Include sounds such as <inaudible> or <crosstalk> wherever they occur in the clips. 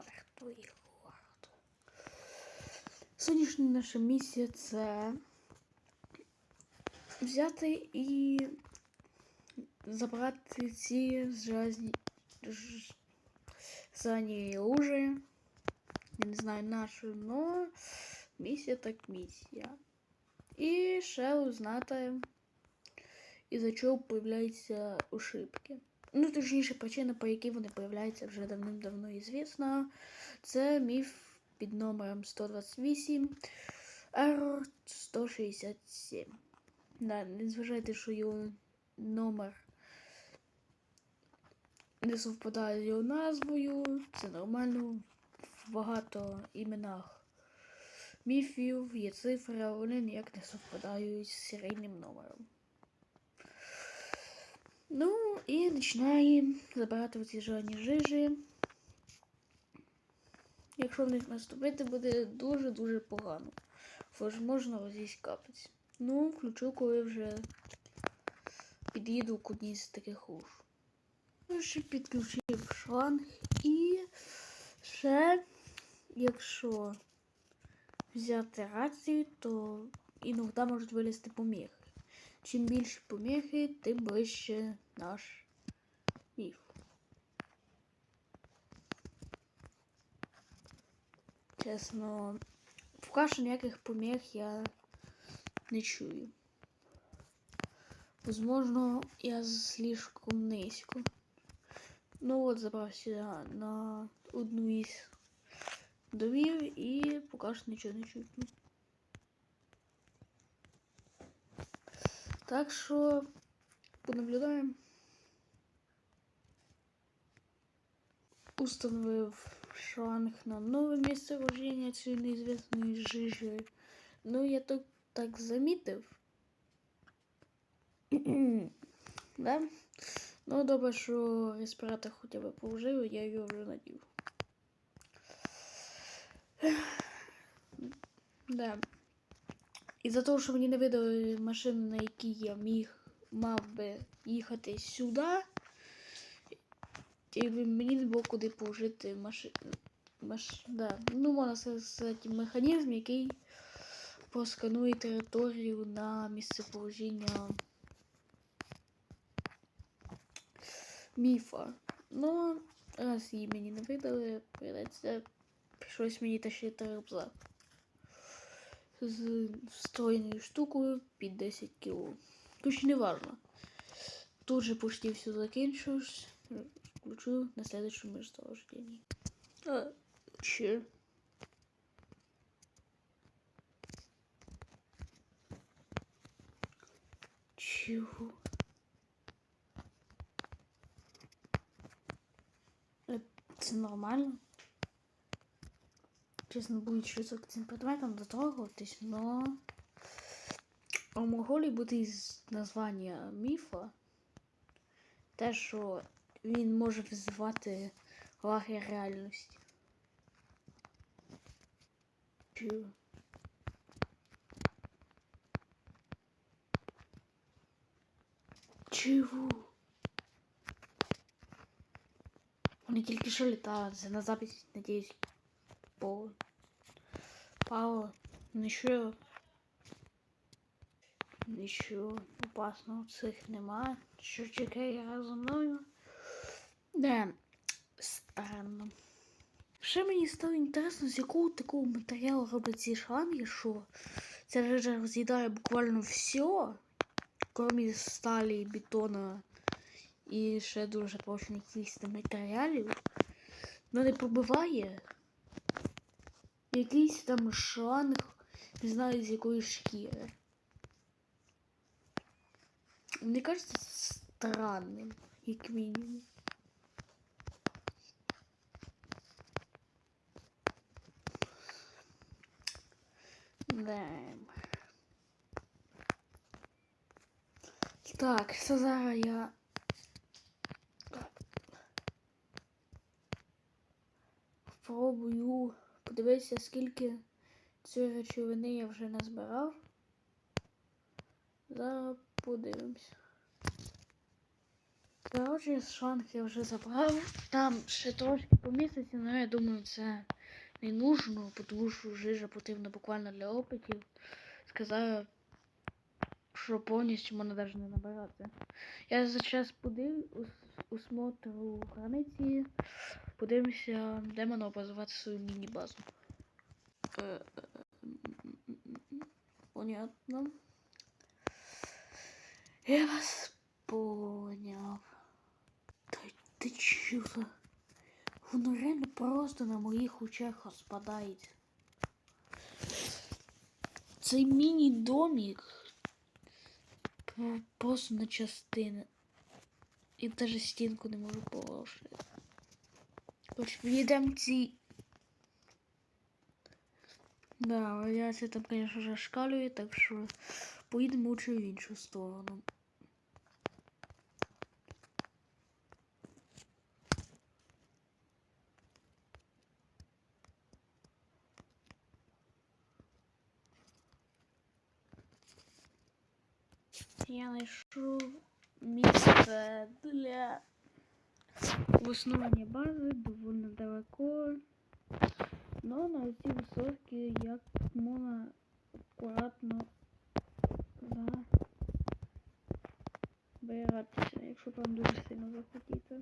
Мертвий город. Сьогоднішня наша місія це взяти і забрати ці зразні ж- зрані лужи. Я не знаю нашу, но місія так місія. І ще узнати, із-за чого появляються ошибки. Ну, точніше, причина, по якій вони появляються вже давним-давно ізвісна. Це міф під номером 128 Error 167. Да, не зважайте, що його номер не совпадає з його назвою. Це нормально в багато іменах міфів є цифри, а вони ніяк не совпадають з серійним номером. Ну і починаємо забирати оці жодні жижі. Якщо в них наступити, буде дуже-дуже погано. Бо ж можна ось капець. Ну, включу, коли вже під'їду кудись з таких луж. Ну, ще підключив шланг і ще, якщо взяти рацію, то іноді можуть вилізти поміхи. Чим більше поміхи, тим ближче наш міф. Чесно, поки що ніяких поміг я не чую. Возможно, я слишком низько. Ну от забрався на одну із домів і поки що нічого не чутно. Так що понаблюдаємо. Установив шланг на нове місце рождения цієї неізвісної жижі. Ну, я тут так замітив. <clears throat> да? Ну, добре, що респіратор хоча б положив, я його вже надів. <clears throat> Да. Із-за того, що мені не видали машину, на якій я міг мав би їхати сюди, і мені не було куди положити машину. Маш... Да. Ну, можна сказати, механізм, який просканує територію на місцеположення міфа. Ну, раз її мені не видали, прийдеться прийшлось мені тащити рюкзак з встроєною штукою під 10 кг. Тут не важно. Тут же почти все закінчилось. Включу на следующем месторождении. А, че? Чего? Це нормально? Чесно, буде щось цим предметом дотрогуватись, но у Монголії буде із названня міфа те, що він може визивати лаги реальності. Чого? Вони тільки що літали, на запись, надіюсь, по Пало, нічого. Нічого опасного цих немає. Що чекає разом мною? Не, странно. Ще мені стало інтересно, з якого такого матеріалу роблять ці шланги, що ця режа роз'їдає буквально все, крім сталі, бетона і ще дуже прочних якихось матеріалів, але не пробиває якийсь там шланг, не знаю з якої шкіри. Мені кажется, це странним, як мінімум. Да. Так, це зараз я. Пробую Подивитися, скільки цієї речовини я вже назбирав. Зараз подивимось. Коротше, шланг я вже забрав. Там ще трошки поміститься, але я думаю, це не нужно, тому що жижа потрібна буквально для опитів. Сказав, що повністю можна навіть не набирати. Я за час подив, усмотрю границі, подивимося, де можна базувати свою міні-базу. Е, е, м. Понятно. Я вас поняв. Та ти чого? Воно реально просто на моїх очах розпадається. Цей міні-домік просто на частини. І навіть стінку не можу положити. Хоч віддам ці. Да, радіація там, конечно, вже шкалює, так що поїдемо лучше в іншу сторону. Я знайшов місце для основання бази доволі далеко. Но на ці висотки як можна акуратно забиратися, якщо вам дуже сильно захотіти.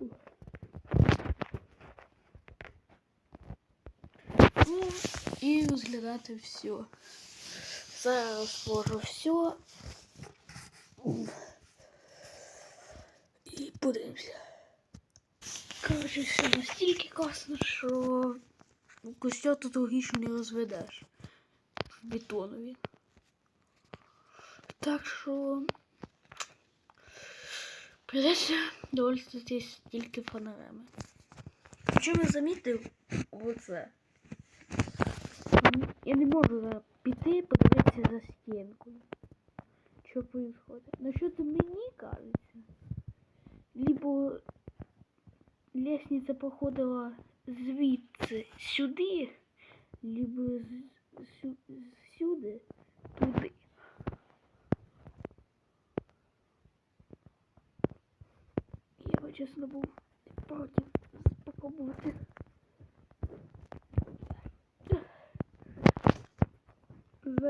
Ух. Ну, і розглядати все. Зараз розложу все. І подивимося. Коротше, все настільки класно, що костюм тут логічно не розведеш бетонові. Так що придеться довольствуватись тільки фонарями. Причому я замітив оце. Я не можу зараз піти подивитися за стінкою. Що происходит? Ну що то мені кажеться? Либо лестниця походила звідси сюди, либо сю, сюди туди. Я би чесно був проти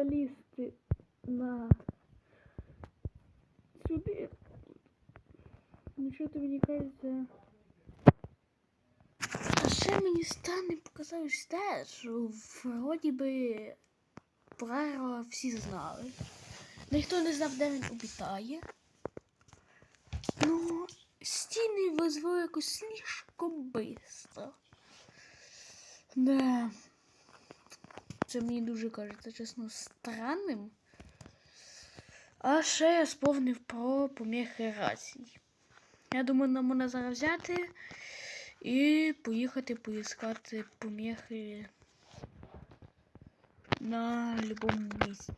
Залізти на сюди. Ну що ти мені кажеться? А ще мені стане показалось те, що вроді би про всі знали. Ніхто не знав, де він обітає. Ну, стіни визвали якось слишком бистро. Да. Це мені дуже кажеться, чесно, странним. А ще я сповнив про поміхи рацій. Я думаю, нам можна зараз взяти і поїхати поіскати поміхи на будь-якому місці.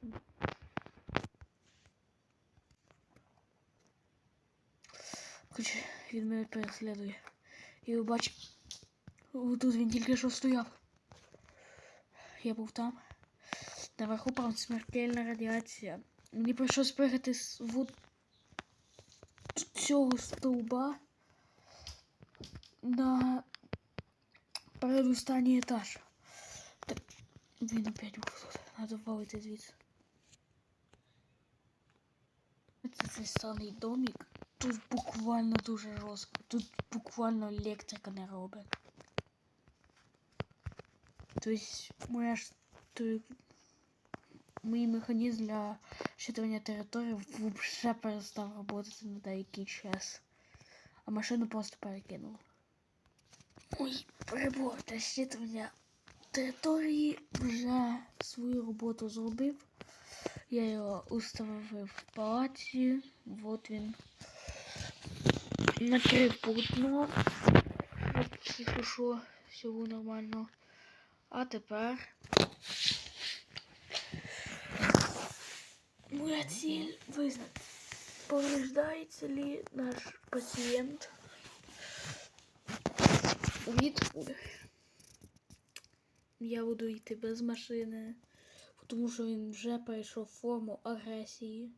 Хоч він мене переслідує. І ви тут він тільки що стояв. Я був там. Наверху там смертельна радіація. Мені прийшлось пригати з вот цього стовба на передостанній етаж. Так, він опять був тут. Надо валити звідси. Це цей странний домик. Тут буквально дуже жорстко. Тут буквально електрика не робить. Тобто моя ж той мій механізм для щитування території вже перестав працювати на деякий час. А машину просто перекинув. Ой, прибор для щитування території вже свою роботу зробив. Я його установив в палаці. Вот він. Накрив полотно. Все нормально. А тепер моя ціль визнати, повреждається ли наш пацієнт від куль. Я буду йти без машини. Тому що він вже перейшов форму агресії.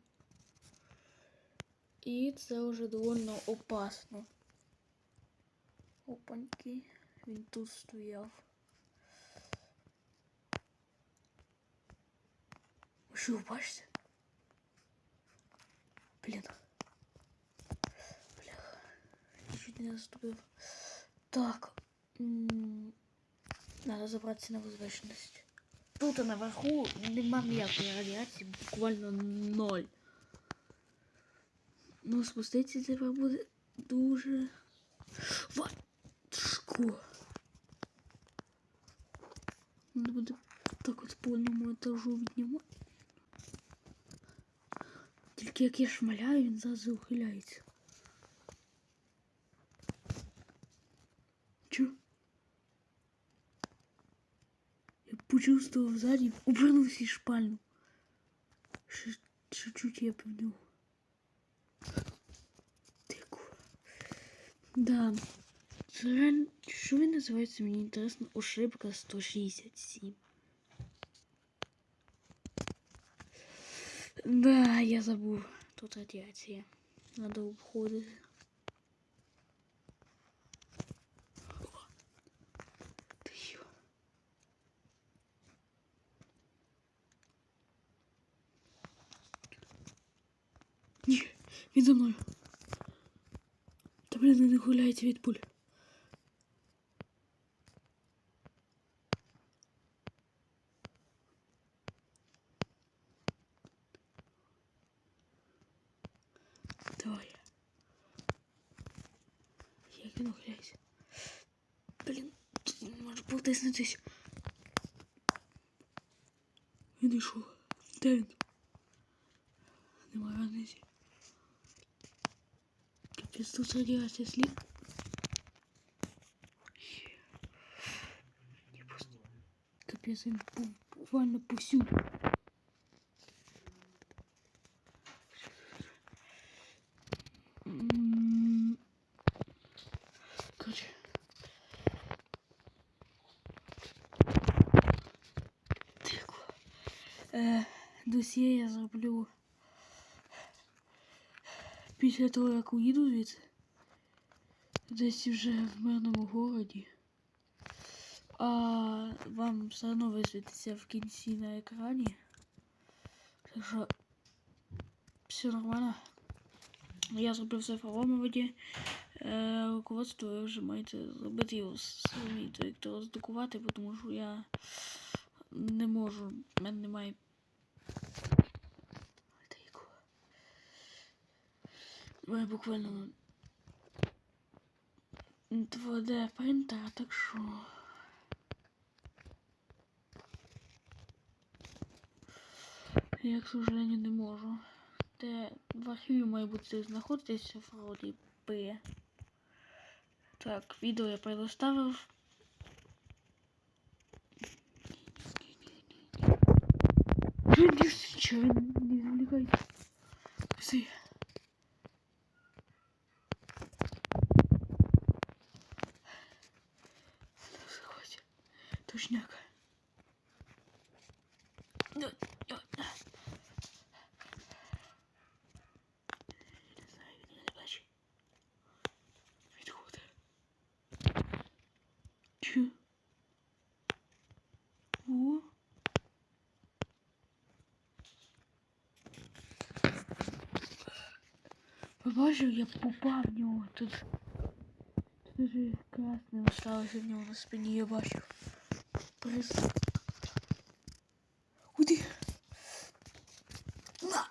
І це вже доволі опасно. Опаньки. Він тут стояв. Ви що, бачите? Блін. Бляха. Чуть не наступив. Так. м, Надо забратися на возвишеність. Тут наверху нема ніякої радіації, буквально ноль. Ну, спуститися тепер буде дуже важко. Надо буде так от по одному етажу віднімати. Тільки як я шмаляю, він зразу ухиляється. Чо? Я почувствовав ззаді, обернувся і шпальну. Ще, ще чуть я певню. Тику. Да. Це реально, що він називається, мені інтересно, ошибка 167. Да, я забув. Тут радіація. Надо обходити. Ти що? Ні, він за мною. Та блін, не гуляється від пуль. Блін, тут не можу потиснутись. Він йшов. Де він? Нема разниці. Капець, тут радіація слід. Я просто... Капець, він бу- буквально повсюду. М, Короче. досьє я зроблю після того, як уїду звідси. Десь вже в мирному городі. А вам все одно висвітиться в кінці на екрані. Так що все нормально. Я зробив все в цифровому виді. Е, руководство ви вже маєте зробити його самі, тобто роздрукувати, бо тому що я не можу, в мене немає. Мене буквально 2D принтер, так що. Я, к сожалению, не можу. Де в архіві має бути знаходитися вроді П. Так, відео я предоставив. Не встречай, не завлекай. Псы. Точняк. Не знаю, Побачив, я попав в нього тут. Тут даже красне осталося в нього на спині, я бачив. Прис. Уйди. На!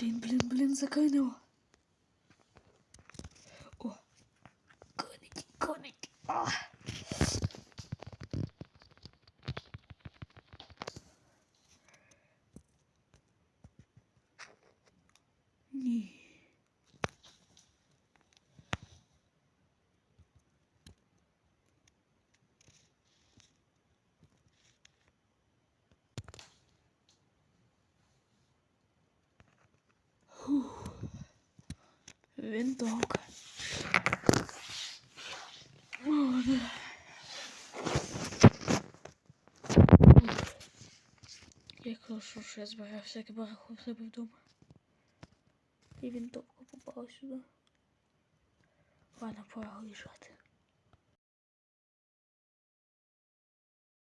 Блін, блін, блін, закрий Винтовка. О, да. що, що, що я збирав всяке барахло в себе вдома. І винтовка попала сюди. Ладно, пора лежати.